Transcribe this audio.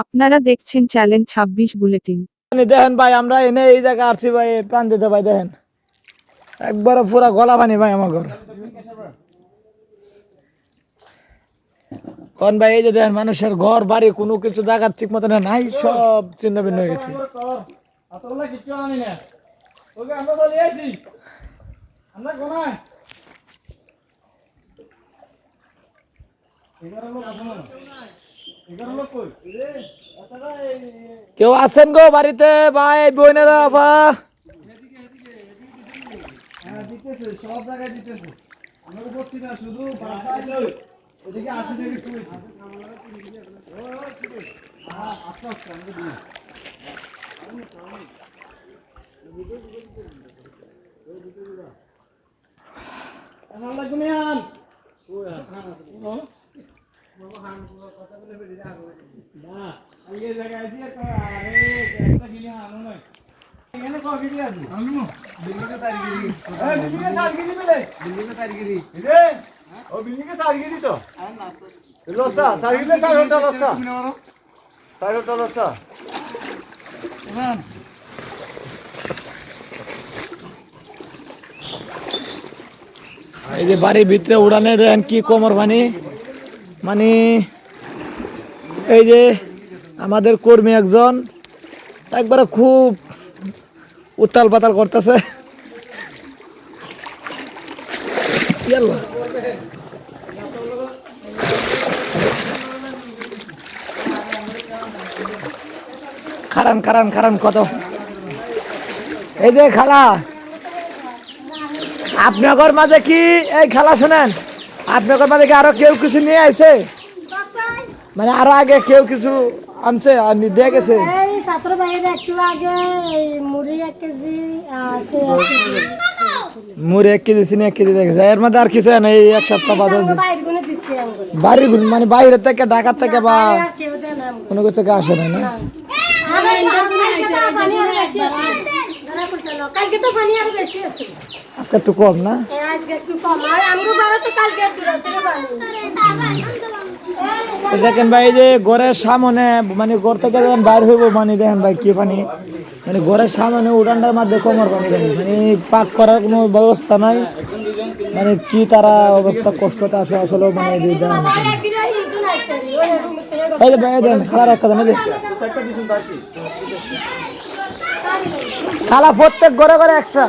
আপনারা দেখছেন চ্যালেঞ্জ ছাব্বিশ বুলেটিন। পানি দেখেন ভাই, আমরা এনে এই জায়গা আসছি ভাই প্রাণ দিতে ভাই, দেখেন। একবারে পুরা গলা পানি ভাই আমার ঘর। কোন ভাই, এই যে দেখেন, মানুষের ঘর, বাড়ি, কোনো কিছু জায়গা ঠিক মতো নাই, সব চিহ্ন ভিন্ন হয়ে গেছে। কেউ আছেন গো বাড়িতে? ভাই বোনেরা বা সব জায়গায় এই যে বাড়ির ভিতরে উড়ানে দেন কি কোমর পানি মানে এই যে আমাদের কর্মী একজন একবারে খুব উত্তাল পাতাল করতেছে। খারান খারান খারান কত? এই যে খালা আপনার মাঝে কি এই খেলা শোনেন? আপনার মাঝে কি আরও কেউ কিছু নিয়ে আইছে? মানে আরও আগে কেউ কিছু আনছে আর নি- দিয়ে গেছে। এই ছাত্র বাইরে একটু আগে এই মুড়ি এক কেজি আর এক কেজি মুড়ি এক কেজি চিনি এক কেজি দিয়ে গেছে। এর মধ্যে আর কিছু না এই এক সপ্তাহ বাদে আমরা বাড়ির গুণ- মানে বাইরে থেকে ঢাকা থেকে বা কোনো কিছু আসে না না? কালকে তো পানি আরও বেশি আছে। আজকে একটু কম না? আজকে একটু কম। আর আমগো বাড়াতে কালকে একটু আছে পানি দেখেন ভাই যে ঘরের সামনে মানে ঘর থেকে যখন বাইর হইব মানে দেখেন ভাই কি পানি। মানে ঘরের সামনে উড়ানটার মধ্যে কোমর পানি দেন মানে পাক করার কোনো ব্যবস্থা নাই। মানে কি তারা অবস্থা, কষ্টটা আছে আসলে মানে এই দেখেন। ভাই দেন, খালার খালা প্রত্যেক ঘরে ঘরে একটা।